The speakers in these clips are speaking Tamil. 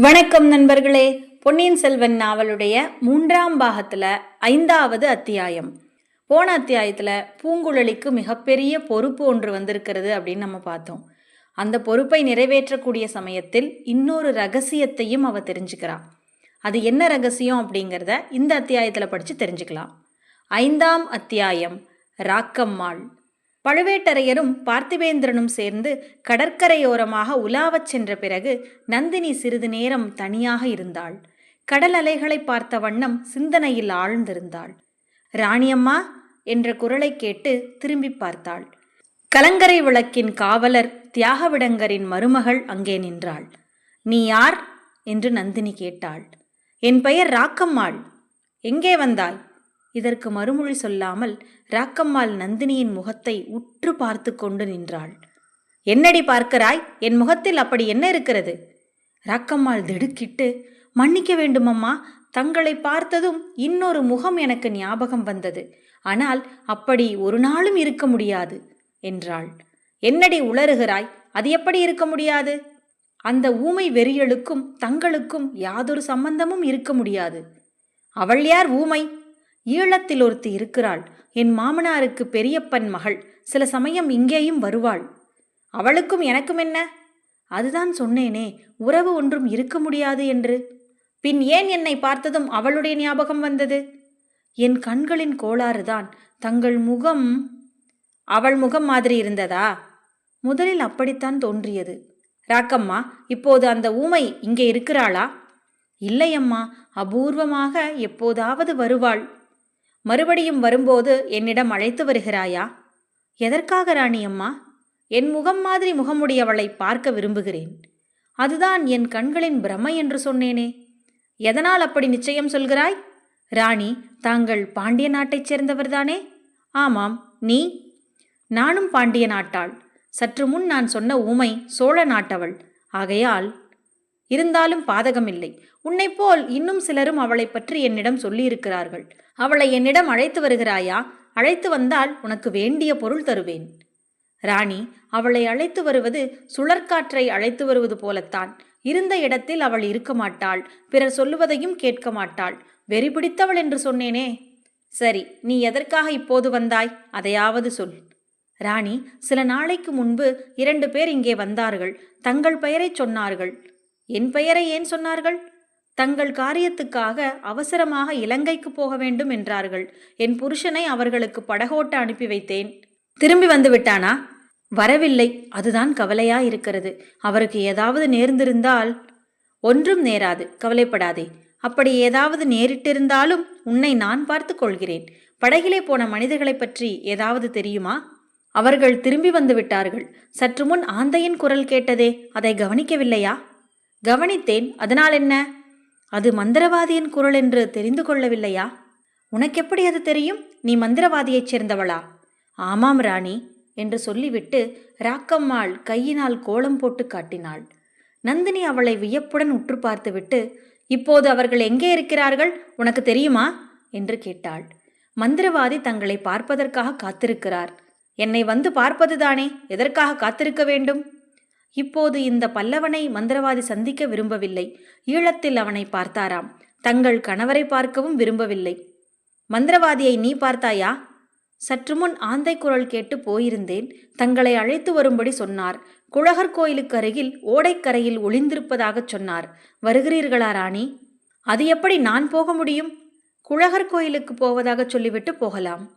வணக்கம் நண்பர்களே. பொன்னியின் செல்வன் நாவலுடைய மூன்றாம் பாகத்துல ஐந்தாவது அத்தியாயம். போன அத்தியாயத்துல பூங்குழலிக்கு மிகப்பெரிய பொறுப்பு ஒன்று வந்திருக்கிறது அப்படின்னு நம்ம பார்த்தோம். அந்த பொறுப்பை நிறைவேற்றக்கூடிய சமயத்தில் இன்னொரு ரகசியத்தையும் அவ தெரிஞ்சுக்கிறா அது என்ன ரகசியம் அப்படிங்கிறத இந்த அத்தியாயத்துல படிச்சு தெரிஞ்சுக்கலாம். ஐந்தாம் அத்தியாயம் ராக்கம்மாள். பழுவேட்டரையரும் பார்த்திபேந்திரனும் சேர்ந்து கடற்கரையோரமாக உலாவச் சென்ற பிறகு நந்தினி சிறிது நேரம் தனியாக இருந்தாள். கடல் அலைகளை பார்த்த வண்ணம் சிந்தனையில் ஆழ்ந்திருந்தாள். ராணியம்மா என்ற குரலை கேட்டு திரும்பி பார்த்தாள். கலங்கரை விளக்கின் காவலர் தியாகவிடங்கரின் மருமகள் அங்கே நின்றாள். நீ யார்? என்று நந்தினி கேட்டாள். என் பெயர் ராக்கம்மாள். எங்கே வந்தாய்? இதற்கு மறுமொழி சொல்லாமல் ராக்கம்மாள் நந்தினியின் முகத்தை உற்று பார்த்து கொண்டு நின்றாள். என்னடி பார்க்கிறாய்? என் முகத்தில் அப்படி என்ன இருக்கிறது? ராக்கம்மாள் திடுக்கிட்டு மன்னிக்க வேண்டுமம்மா. தங்களை பார்த்ததும் இன்னொரு முகம் எனக்கு ஞாபகம் வந்தது. ஆனால் அப்படி ஒரு நாளும் இருக்க முடியாது என்றாள். என்னடி உளறுகிறாய்? அது எப்படி இருக்க முடியாது? அந்த ஊமை வெறியலுக்கும் தங்களுக்கும் யாதொரு சம்பந்தமும் இருக்க முடியாது. அவள் யார் ஊமை? ஈழத்தில் ஒருத்தி இருக்கிறாள். என் மாமனாருக்கு பெரியப்பன் மகள். சில சமயம் இங்கேயும் வருவாள். அவளுக்கும் எனக்கும் என்ன? அதுதான் சொன்னேனே. உறவு ஒன்றும் இருக்க முடியாது என்று. பின் ஏன் என்னை பார்த்ததும் அவளுடைய ஞாபகம் வந்தது? என் கண்களின் கோளாறுதான் தங்கள் முகம் அவள் முகம் மாதிரி இருந்ததா? முதலில் அப்படித்தான் தோன்றியது. ராக்கம்மா இப்போது அந்த ஊமை இங்கே இருக்கிறாளா? இல்லையம்மா. அபூர்வமாக எப்போதாவது வருவாள். மறுபடியும் வரும்போது என்னிடம் அழைத்து வருகிறாயா? எதற்காக ராணி அம்மா? என் முகம் மாதிரி முகமுடையவளை பார்க்க விரும்புகிறேன். அதுதான் என் கண்களின் பிரமை என்று சொன்னேனே. எதனால் அப்படி நிச்சயம் சொல்கிறாய்? ராணி தாங்கள் பாண்டிய நாட்டைச் சேர்ந்தவர்தானே? ஆமாம் நீ? நானும் பாண்டிய நாட்டாள். சற்று முன் நான் சொன்ன ஊமை சோழ நாட்டவள். ஆகையால் இருந்தாலும் பாதகமில்லை. உன்னைப் போல் இன்னும் சிலரும் அவளை பற்றி என்னிடம் சொல்லியிருக்கிறார்கள். அவளை என்னிடம் அழைத்து வருகிறாயா? அழைத்து வந்தால் உனக்கு வேண்டிய பொருள் தருவேன். ராணி அவளை அழைத்து வருவது சுழற்காற்றை அழைத்து வருவது போலத்தான். இருந்த இடத்தில் அவள் இருக்க மாட்டாள். பிறர் சொல்லுவதையும் கேட்க மாட்டாள். வெறி பிடித்தவள் என்று சொன்னேனே. சரி நீ எதற்காக இப்போது வந்தாய்? அதையாவது சொல். ராணி சில நாளைக்கு முன்பு இரண்டு பேர் இங்கே வந்தார்கள். தங்கள் பெயரைச் சொன்னார்கள். என் பெயரை ஏன் சொன்னார்கள்? தங்கள் காரியத்துக்காக அவசரமாக இலங்கைக்கு போக வேண்டும் என்றார்கள். என் புருஷனை அவர்களுக்கு படகோட்ட அனுப்பி வைத்தேன். திரும்பி வந்து விட்டானா? வரவில்லை. அதுதான் கவலையா இருக்கிறது அவருக்கு ஏதாவது நேர்ந்திருந்தால் ஒன்றும் நேராது. கவலைப்படாதே. அப்படி ஏதாவது நேரிட்டிருந்தாலும் உன்னை நான் பார்த்து கொள்கிறேன். படகிலே போன மனிதர்களைப் பற்றி ஏதாவது தெரியுமா? அவர்கள் திரும்பி வந்து விட்டார்கள். சற்று முன் ஆந்தையின் குரல் கேட்டதே அதை கவனிக்கவில்லையா? கவனித்தேன். அதனால் என்ன அது மந்திரவாதியின் குரல் என்று தெரிந்து கொள்ளவில்லையா? உனக்கெப்படி அது தெரியும்? நீ மந்திரவாதியைச் சேர்ந்தவளா? ஆமாம் ராணி என்று சொல்லிவிட்டு ராக்கம்மாள் கையினால் கோலம் போட்டு காட்டினாள். நந்தினி அவளை வியப்புடன் உற்று பார்த்துவிட்டு இப்போது அவர்கள் எங்கே இருக்கிறார்கள்? உனக்கு தெரியுமா? என்று கேட்டாள். மந்திரவாதி தங்களை பார்ப்பதற்காக காத்திருக்கிறார். என்னை வந்து பார்ப்பதுதானே? எதற்காக காத்திருக்க வேண்டும்? இப்போது இந்த பல்லவனை மந்திரவாதி சந்திக்க விரும்பவில்லை. ஈழத்தில் அவனை பார்த்தாராம். தங்கள் கணவரை பார்க்கவும் விரும்பவில்லை. மந்திரவாதியை நீ பார்த்தாயா? சற்று முன் ஆந்தை குரல் கேட்டு போயிருந்தேன். தங்களை அழைத்து வரும்படி சொன்னார். குழகர் கோயிலுக்கு அருகில் ஓடைக்கரையில் ஒளிந்திருப்பதாகச் சொன்னார். வருகிறீர்களா ராணி? அது எப்படி நான் போக முடியும்? குழகர் கோயிலுக்கு போவதாகச் சொல்லிவிட்டு போகலாம்.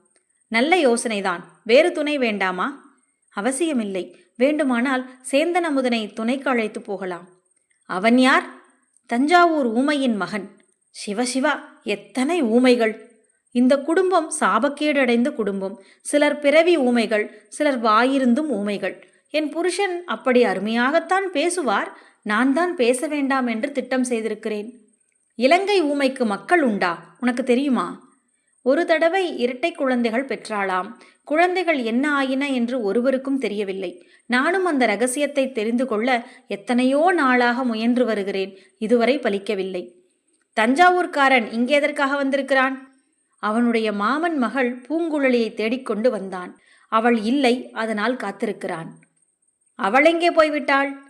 நல்ல யோசனைதான். வேறு துணை வேண்டாமா? அவசியமில்லை. வேண்டுமானால் சேந்தன் அமுதனை துணைக்கு அழைத்து போகலாம். அவன் யார்? தஞ்சாவூர் ஊமையின் மகன். சிவசிவா எத்தனை ஊமைகள்? இந்த குடும்பம் சாபக்கேடடைந்த குடும்பம். சிலர் பிறவி ஊமைகள் சிலர் வாயிருந்தும் ஊமைகள். என் புருஷன் அப்படி அருமையாகத்தான் பேசுவார். நான் தான் பேச வேண்டாம் என்று திட்டம் செய்திருக்கிறேன். இலங்கை ஊமைக்கு மக்கள் உண்டா? உனக்கு தெரியுமா? ஒரு தடவை இரட்டை குழந்தைகள் பெற்றாளாம். குழந்தைகள் என்ன ஆயின என்று ஒருவருக்கும் தெரியவில்லை. நானும் அந்த ரகசியத்தை தெரிந்து கொள்ள எத்தனையோ நாளாக முயன்று வருகிறேன். இதுவரை பலிக்கவில்லை. தஞ்சாவூர்காரன் இங்கே எதற்காக வந்திருக்கிறான்? அவனுடைய மாமன் மகள் பூங்குழலியை தேடிக்கொண்டு வந்தான். அவள் இல்லை அதனால் காத்திருக்கிறான். அவள் எங்கே போய்விட்டாள்?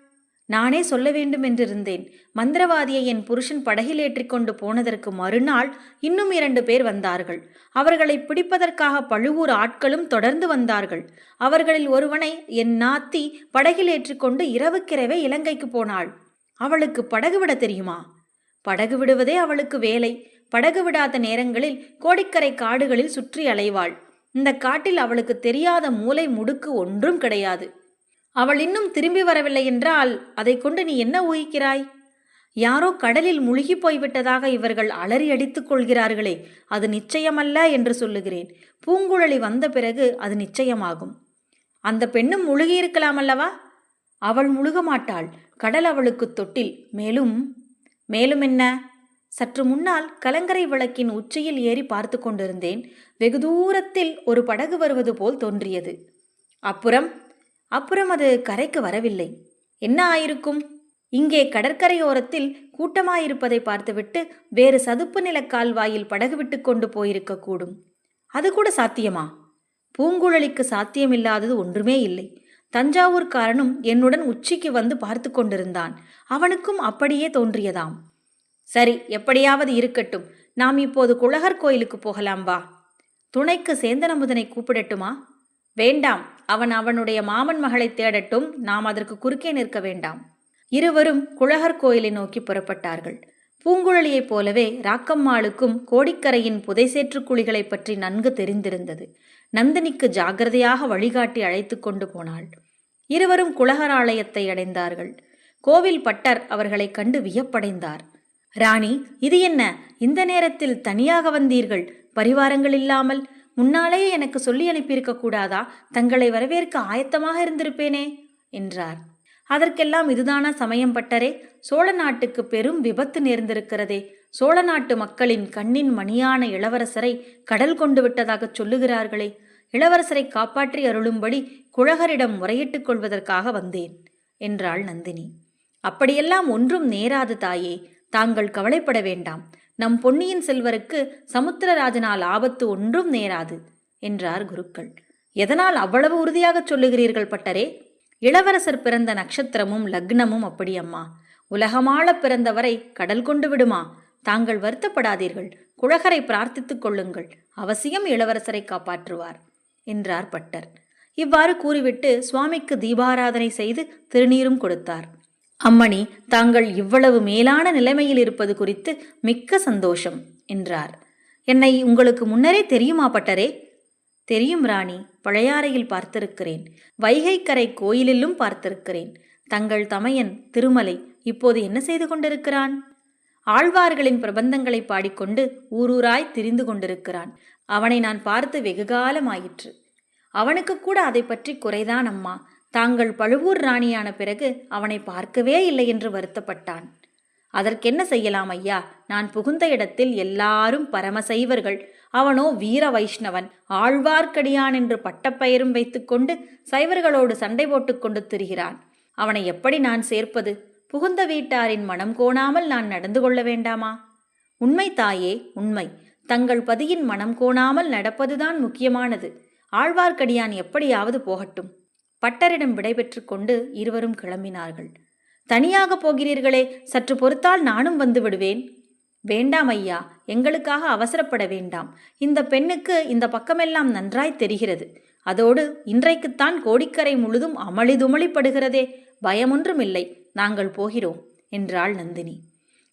நானே சொல்ல வேண்டும் என்றிருந்தேன். மந்திரவாதியை என் புருஷன் படகில் ஏற்றிக்கொண்டு போனதற்கு மறுநாள் இன்னும் இரண்டு பேர் வந்தார்கள். அவர்களை பிடிப்பதற்காக பழுவூர் ஆட்களும் தொடர்ந்து வந்தார்கள். அவர்களில் ஒருவனை என் நாத்தி படகில் ஏற்றிக்கொண்டு இரவுக்கிரவே இலங்கைக்கு போனாள். அவளுக்கு படகு விட தெரியுமா? படகு விடுவதே அவளுக்கு வேலை. படகு விடாத நேரங்களில் கோடிக்கரை காடுகளில் சுற்றி அலைவாள். இந்த காட்டில் அவளுக்கு தெரியாத மூலை முடுக்கு ஒன்றும் கிடையாது. அவள் இன்னும் திரும்பி வரவில்லை என்றால் அதை கொண்டு நீ என்ன ஊகிக்கிறாய்? யாரோ கடலில் முழுகி போய்விட்டதாக இவர்கள் அலறி அடித்துக் கொள்கிறார்களே அது நிச்சயமல்ல என்று சொல்லுகிறேன். பூங்குழலி வந்த பிறகு அது நிச்சயமாகும். அந்த பெண்ணும் முழுகியிருக்கலாம் அல்லவா? அவள் முழுக மாட்டாள் கடல் அவளுக்கு தொட்டில். மேலும் மேலும் என்ன? சற்று முன்னால் கலங்கரை விளக்கின் உச்சியில் ஏறி பார்த்து கொண்டிருந்தேன். வெகு தூரத்தில் ஒரு படகு வருவது போல் தோன்றியது. அப்புறம்? அப்புறம் அது கரைக்கு வரவில்லை. என்ன ஆயிருக்கும்? இங்கே கடற்கரையோரத்தில் கூட்டமாயிருப்பதை பார்த்துவிட்டு வேறு சதுப்பு நில கால்வாயில் படகு விட்டு கொண்டு போயிருக்கக்கூடும். அது கூட சாத்தியமா? பூங்குழலிக்கு சாத்தியமில்லாதது ஒன்றுமே இல்லை. தஞ்சாவூர்காரனும் என்னுடன் உச்சிக்கு வந்து பார்த்து கொண்டிருந்தான். அவனுக்கும் அப்படியே தோன்றியதாம். சரி எப்படியாவது இருக்கட்டும். நாம் இப்போது குழகர் கோயிலுக்கு போகலாம் வா. துணைக்கு சேந்தனமுதனை கூப்பிடட்டுமா? வேண்டாம். அவன் அவனுடைய மாமன் மகளை தேடட்டும் நாம் அதற்கு குறுக்கே நிற்க வேண்டாம். இருவரும் குழகர் கோயிலை நோக்கி புறப்பட்டார்கள். பூங்குழலியைப் போலவே ராக்கம்மாளுக்கும் கோடிக்கரையின் புதைசேற்று குழிகளைப் பற்றி நன்கு தெரிந்திருந்தது. நந்தினிக்கு ஜாகிரதையாக வழிகாட்டி அழைத்து கொண்டு போனாள். இருவரும் குலகர் ஆலயத்தை அடைந்தார்கள். கோவில் பட்டர் அவர்களை கண்டு வியப்படைந்தார். ராணி இது என்ன? இந்த நேரத்தில் தனியாக வந்தீர்கள். பரிவாரங்கள் இல்லாமல் முன்னாலேயே எனக்கு சொல்லி அனுப்பியிருக்க கூடாதா? தங்களை வரவேற்க ஆயத்தமாக இருந்திருப்பேனே? என்றார். அதற்கெல்லாம் இதுதானா சமயம் பட்டரே? சோழ நாட்டுக்கு பெரும் விபத்து நேர்ந்திருக்கிறதே. சோழ நாட்டு மக்களின் கண்ணின் மணியான இளவரசரை கடல் கொண்டு விட்டதாகச் சொல்லுகிறார்களே. இளவரசரை காப்பாற்றி அருளும்படி குழகரிடம் முறையிட்டுக் கொள்வதற்காக வந்தேன் என்றாள் நந்தினி. அப்படியெல்லாம் ஒன்றும் நேராது தாயே. தாங்கள் கவலைப்பட வேண்டாம். நம் பொன்னியின் செல்வருக்கு சமுத்திரராஜனால் ஆபத்து ஒன்றும் நேராது என்றார் குருக்கள். எதனால் அவ்வளவு உறுதியாகச் சொல்லுகிறீர்கள் பட்டரே? இளவரசர் பிறந்த நட்சத்திரமும் லக்னமும் அப்படி அம்மா உலகமாள பிறந்தவரை கடல் கொண்டு விடுமா? தாங்கள் வருத்தப்படாதீர்கள் குழகரை பிரார்த்தித்துக் கொள்ளுங்கள் அவசியம் இளவரசரை காப்பாற்றுவார் என்றார் பட்டர். இவ்வாறு கூறிவிட்டு சுவாமிக்கு தீபாராதனை செய்து திருநீரும் கொடுத்தார். அம்மணி தாங்கள் இவ்வளவு மேலான நிலைமையில் இருப்பது குறித்து மிக்க சந்தோஷம் என்றார். என்னை உங்களுக்கு முன்னரே தெரியுமா பட்டரே? தெரியும் ராணி பழையாறையில் பார்த்திருக்கிறேன். வைகைக்கரை கோயிலிலும் பார்த்திருக்கிறேன். தங்கள் தமையன் திருமலை இப்போது என்ன செய்து கொண்டிருக்கிறான்? ஆழ்வார்களின் பிரபந்தங்களை பாடிக்கொண்டு ஊரூராய் திரிந்து கொண்டிருக்கிறான். அவனை நான் பார்த்து வெகுகாலமாயிற்று அவனுக்கு கூட அதை பற்றி குறைதான் அம்மா. தாங்கள் பழுவூர் ராணியான பிறகு அவனை பார்க்கவே இல்லை என்று வருத்தப்பட்டான். அதற்கென்ன செய்யலாம் ஐயா? நான் புகுந்த இடத்தில் எல்லாரும் பரமசைவர்கள். அவனோ வீர வைஷ்ணவன். ஆழ்வார்க்கடியான் என்று பட்டப்பெயரும் வைத்துக்கொண்டு சைவர்களோடு சண்டை போட்டுக்கொண்டு திரிகிறான். அவனை எப்படி நான் சேர்ப்பது? புகுந்த வீட்டாரின் மனம் கோணாமல் நான் நடந்து கொள்ள வேண்டாமா? உண்மை தாயே உண்மை. தங்கள் பதியின் மனம் கோணாமல் நடப்பதுதான் முக்கியமானது. ஆழ்வார்க்கடியான் எப்படியாவது போகட்டும். பட்டரிடம் விடைபெற்று கொண்டு இருவரும் கிளம்பினார்கள். தனியாக போகிறீர்களே சற்று பொறுத்தால் நானும் வந்து விடுவேன். வேண்டாம் ஐயா எங்களுக்காக அவசரப்பட வேண்டாம். இந்த பெண்ணுக்கு இந்த பக்கமெல்லாம் நன்றாய் தெரிகிறது. அதோடு இன்றைக்குத்தான் கோடிக்கரை முழுதும் அமளிதுமளிப்படுகிறதே பயமொன்றும் இல்லை நாங்கள் போகிறோம் என்றாள் நந்தினி.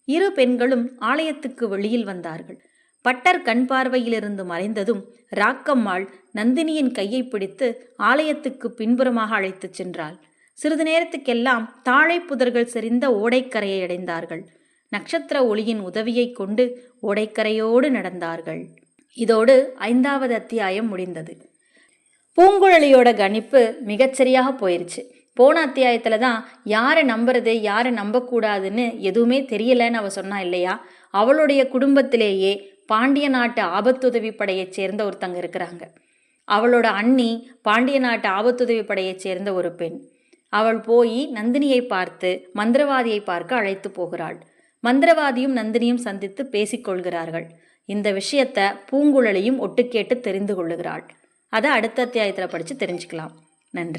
இரு பெண்களும் ஆலயத்துக்கு வெளியில் வந்தார்கள். பட்டர் கண் பார்வையிலிருந்து மறைந்ததும் ராக்கம்மாள் நந்தினியின் கையை பிடித்து ஆலயத்துக்கு பின்புறமாக அழைத்துச் சென்றாள். சிறிது நேரத்துக்கெல்லாம் தாழை புதர்கள் செறிந்த ஓடைக்கரையை அடைந்தார்கள். நட்சத்திர ஒளியின் உதவியைக் கொண்டு ஓடைக்கரையோடு நடந்தார்கள். இதோடு ஐந்தாவது அத்தியாயம் முடிந்தது. பூங்குழலியோட கணிப்பு மிகச்சரியாக போயிருச்சு. போன அத்தியாயத்தில் தான் யாரை நம்புறது யாரை நம்பக்கூடாதுன்னு எதுவுமே தெரியலன்னு அவள் சொன்னா இல்லையா? அவளுடைய குடும்பத்திலேயே பாண்டிய நாட்டு ஆபத்துதவி படையைச் சேர்ந்த ஒருத்தங்க இருக்கிறாங்க. அவளோட அண்ணி பாண்டிய நாட்டு ஆபத்துதவி படையைச் சேர்ந்த ஒரு பெண். அவள் போய் நந்தினியை பார்த்து மந்திரவாதியை பார்க்க அழைத்து போகிறாள். மந்திரவாதியும் நந்தினியும் சந்தித்து பேசிக்கொள்கிறார்கள் இந்த விஷயத்த பூங்குழலியும் ஒட்டு கேட்டு தெரிந்து கொள்ளுகிறாள். அதை அடுத்த அத்தியாயத்தில் படித்து தெரிஞ்சுக்கலாம். நன்றி.